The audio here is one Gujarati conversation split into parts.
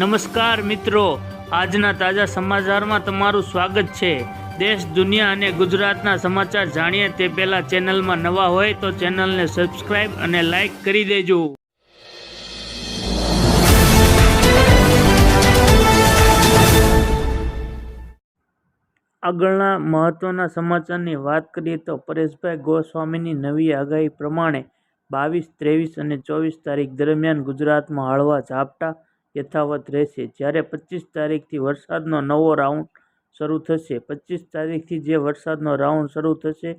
નમસ્કાર મિત્રો. આજના તાજા સમાચારમાં તમારું સ્વાગત છે. દેશ, દુનિયા અને ગુજરાતના સમાચાર જાણીએ તે પહેલાં ચેનલમાં નવા હોય તો ચેનલને સબસ્ક્રાઇબ અને લાઇક કરી દેજો. આગળના મહત્વના સમાચારની વાત કરીએ તો પરેશભાઈ ગોસ્વામીની નવી આગાહી પ્રમાણે બાવીસ, ત્રેવીસ અને ચોવીસ તારીખ દરમિયાન ગુજરાતમાં હળવા ઝાપટા યથાવત રહેશે. જ્યારે પચીસ તારીખથી વરસાદનો નવો રાઉન્ડ શરૂ થશે. પચીસ તારીખથી જે વરસાદનો રાઉન્ડ શરૂ થશે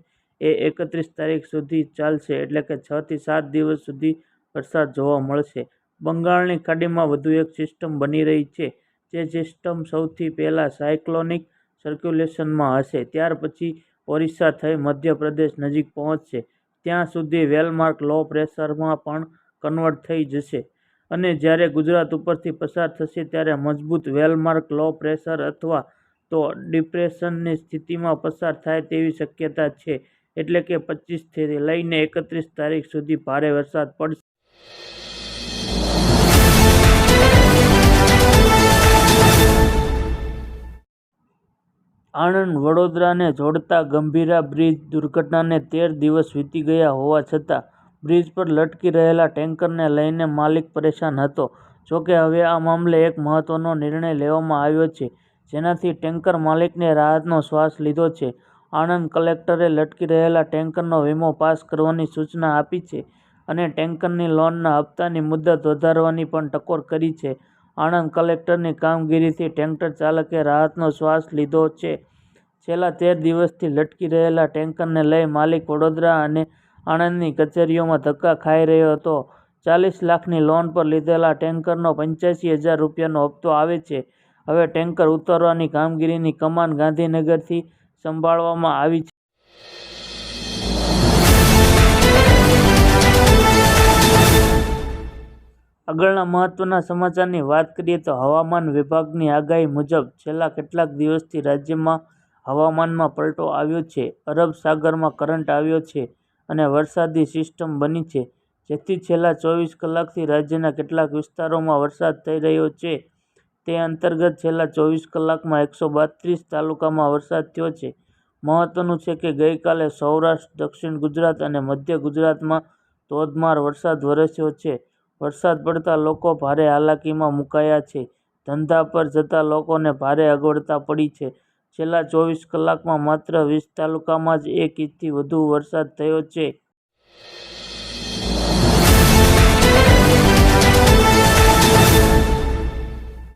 એ એકત્રીસ તારીખ સુધી ચાલશે. એટલે કે છથી સાત દિવસ સુધી વરસાદ જોવા મળશે. બંગાળની ખાડીમાં વધુ એક સિસ્ટમ બની રહી છે. જે સિસ્ટમ સૌથી પહેલાં સાયક્લોનિક સર્ક્યુલેશનમાં હશે. ત્યાર પછી ઓરિસ્સા થઈ મધ્યપ્રદેશ નજીક પહોંચશે. ત્યાં સુધી વેલમાર્ક લો પ્રેશરમાં પણ કન્વર્ટ થઈ જશે. અને જ્યારે ગુજરાત ઉપરથી પસાર થશે ત્યારે મજબૂત વેલમાર્ક લો પ્રેશર અથવા તો ડિપ્રેશનની સ્થિતિમાં પસાર થાય તેવી શક્યતા છે. એટલે કે પચીસથી લઈને એકત્રીસ તારીખ સુધી ભારે વરસાદ પડશે. આણંદ વડોદરાને જોડતા ગંભીરા બ્રિજ દુર્ઘટનાને તેર દિવસ વીતી ગયા હોવા છતાં બ્રિજ પર લટકી રહેલા ટેન્કરને લઈને માલિક પરેશાન હતો. જોકે હવે આ મામલે એક મહત્વનો નિર્ણય લેવામાં આવ્યો છે, જેનાથી ટેન્કર માલિકને રાહતનો શ્વાસ લીધો છે. આણંદ કલેક્ટરે લટકી રહેલા ટેન્કરનો વીમો પાસ કરવાની સૂચના આપી છે અને ટેન્કરની લોનના હપ્તાની મુદત વધારવાની પણ ટકોર કરી છે. આણંદ કલેક્ટરની કામગીરીથી ટેન્કર ચાલકે રાહતનો શ્વાસ લીધો છે. છેલ્લા તેર દિવસથી લટકી રહેલા ટેન્કરને લઈ માલિક વડોદરા અને આણંદની કચેરીઓમાં ધક્કા ખાઈ રહ્યો હતો. ચાલીસ લાખની લોન પર લીધેલા ટેન્કરનો પંચ્યાસી હજાર રૂપિયાનો હપ્તો આવે છે. હવે ટેન્કર ઉતારવાની કામગીરીની કમાન ગાંધીનગરથી સંભાળવામાં આવી છે. આગળના મહત્વના સમાચારની વાત કરીએ તો હવામાન વિભાગની આગાહી મુજબ છેલ્લા કેટલાક દિવસથી રાજ્યમાં હવામાનમાં પલટો આવ્યો છે. અરબ સાગરમાં કરંટ આવ્યો છે. અને વરસાદી સિસ્ટમ બની છે. જેથી છેલ્લા ચોવીસ કલાકથી રાજ્યના કેટલાક વિસ્તારોમાં વરસાદ થઈ રહ્યો છે. તે અંતર્ગત છેલ્લા ચોવીસ કલાકમાં એકસો બત્રીસ તાલુકામાં વરસાદ થયો છે. મહત્વનું છે કે ગઈકાલે સૌરાષ્ટ્ર, દક્ષિણ ગુજરાત અને મધ્ય ગુજરાતમાં ધોધમાર વરસાદ વરસ્યો છે. વરસાદ પડતા લોકો ભારે હાલાકીમાં મુકાયા છે. ધંધા પર જતા લોકોને ભારે અગવડતા પડી છે. છેલ્લા ચોવીસ કલાકમાં માત્ર વીસ તાલુકામાં જ એક ઇંચથી વધુ વરસાદ થયો છે.